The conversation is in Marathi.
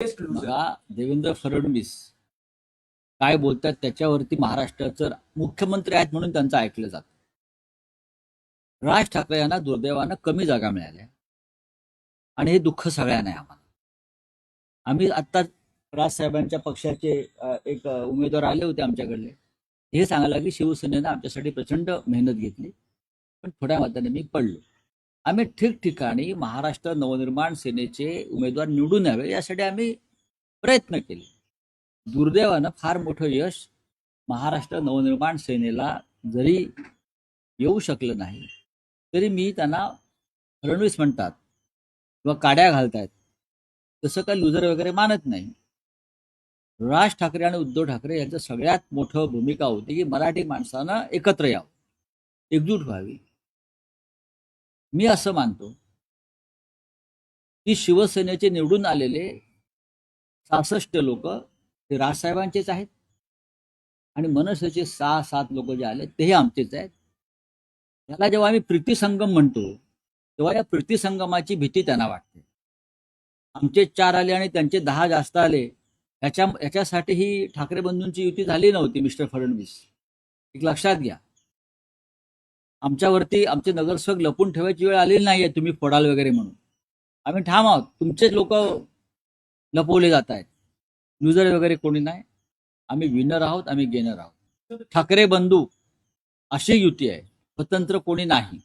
बघा देवेंद्र फडणवीस काय बोलतात त्याच्यावरती महाराष्ट्राचं मुख्यमंत्री आहेत म्हणून त्यांचं ऐकलं जात. राज ठाकरे यांना दुर्दैवानं कमी जागा मिळाल्या. आणि हे दुःख सगळ्यांना आहे आम्हाला. आम्ही आत्ता राजसाहेबांच्या पक्षाचे एक उमेदवार आले होते आमच्याकडले. हे सांगायला की शिवसेनेनं आमच्यासाठी प्रचंड मेहनत घेतली. पण थोड्या मताने मी पडलो. आम्ही ठिकठिकाणी महाराष्ट्र नवनिर्माण सेनेचे उमेदवार निवडून यावे यासाठी आम्ही प्रयत्न केले. दुर्दैवानं फार मोठं यश महाराष्ट्र नवनिर्माण सेनेला जरी येऊ शकलं नाही तरी मी त्यांना फडणवीस म्हणतात किंवा काड्या घालतायत. तसं काही लुजर वगैरे मानत नाही. राज ठाकरे आणि उद्धव ठाकरे यांचं सगळ्यात मोठं भूमिका होती की मराठी माणसानं एकत्र यावं एकजूट व्हावी. मी असं मानतो की शिवसेनेचे निवडून आलेले सहासष्ट लोक ते राजसाहेबांचेच आहेत आणि मनसेचे सहा सात लोक जे आले तेही आमचेच आहेत. याला जेव्हा आम्ही प्रीतीसंगम म्हणतो तेव्हा या प्रीतीसंगमाची भीती त्यांना वाटते. आमचे चार आले आणि त्यांचे दहा जास्त आले ह्याच्या ह्याच्यासाठी ही ठाकरे बंधूंची युती झाली नव्हती मिस्टर फडणवीस. एक लक्षात घ्या. आमच्यावरती आमचे नगरसेवक लपून ठेवायची वेळ आलेली नाहीये तुम्ही फोडाल वगैरे म्हणून. आम्ही ठाम आहोत. तुमचेच लोक लपवले जात आहेत. लुजर वगैरे कोणी नाही. आम्ही विनर आहोत आम्ही गेनर आहोत. ठाकरे बंधू अशी युती आहे. स्वतंत्र कोणी नाही.